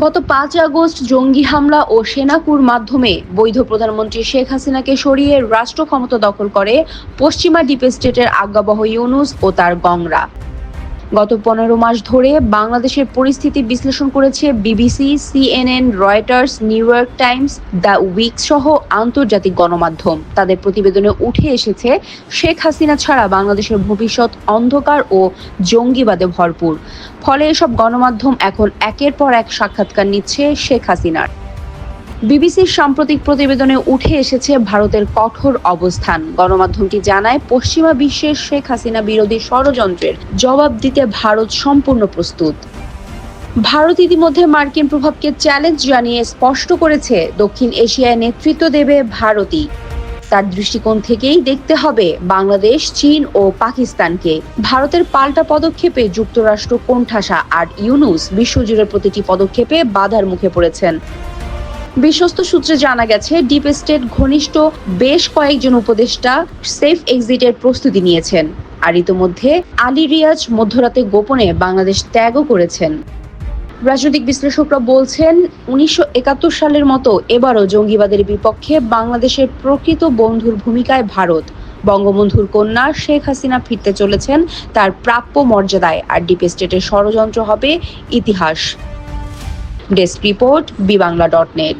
গত পাঁচ আগস্ট জঙ্গি হামলা ও সেনাকুর মাধ্যমে বৈধ প্রধানমন্ত্রী শেখ হাসিনাকে সরিয়ে রাষ্ট্র ক্ষমতা দখল করে পশ্চিমা ডিপ স্টেটের আজ্ঞাবহ ইউনুস ও তার গংরা। গত পনেরো মাস ধরে বাংলাদেশের পরিস্থিতি বিশ্লেষণ করেছে BBC, CNN, Reuters, New York Times, the Week সহ আন্তর্জাতিক গণমাধ্যম। তাদের প্রতিবেদনে উঠে এসেছে, শেখ হাসিনা ছাড়া বাংলাদেশের ভবিষ্যৎ অন্ধকার ও জঙ্গিবাদে ভরপুর। ফলে এসব গণমাধ্যম এখন একের পর এক সাক্ষাৎকার নিচ্ছে শেখ হাসিনার। বিবিসির সাম্প্রতিক প্রতিবেদনে উঠে এসেছে ভারতের কঠোর অবস্থান। গণমাধ্যমটি জানায়, পশ্চিমা বিশ্বের শেখ হাসিনা বিরোধী ষড়যন্ত্রের জবাব দিতে ভারত সম্পূর্ণ প্রস্তুত। ভারত ইতিমধ্যে মার্কিন প্রভাবকে চ্যালেঞ্জ জানিয়ে স্পষ্ট করেছে, দক্ষিণ এশিয়ায় নেতৃত্ব দেবে ভারতই। তার দৃষ্টিকোণ থেকেই দেখতে হবে বাংলাদেশ, চীন ও পাকিস্তানকে। ভারতের পাল্টা পদক্ষেপে যুক্তরাষ্ট্র কোণঠাসা আর ইউনুস বিশ্বজুড়ে প্রতিটি পদক্ষেপে বাধার মুখে পড়েছেন। বিশ্বস্ত সূত্রে জানা গেছে, ডিপ স্টেট ঘনিষ্ঠ বেশ কয়েকজন উপদেষ্টা সেফ এক্সিটের প্রস্তুতি নিয়েছেন আর ইতোমধ্যে আলী রিয়াজ মধ্যরাতে গোপনে বাংলাদেশ ত্যাগও করেছেন। রাজনৈতিক বিশ্লেষকরা বলছেন, উনিশশো একাত্তর সালের মতো এবারও জঙ্গিবাদের বিপক্ষে বাংলাদেশের প্রকৃত বন্ধুর ভূমিকায় ভারত, বঙ্গবন্ধুর কন্যা শেখ হাসিনা ফিরতে চলেছেন তার প্রাপ্য মর্যাদায় আর ডিপ স্টেটের ষড়যন্ত্র হবে ইতিহাস। Desk report Bibangla dot net.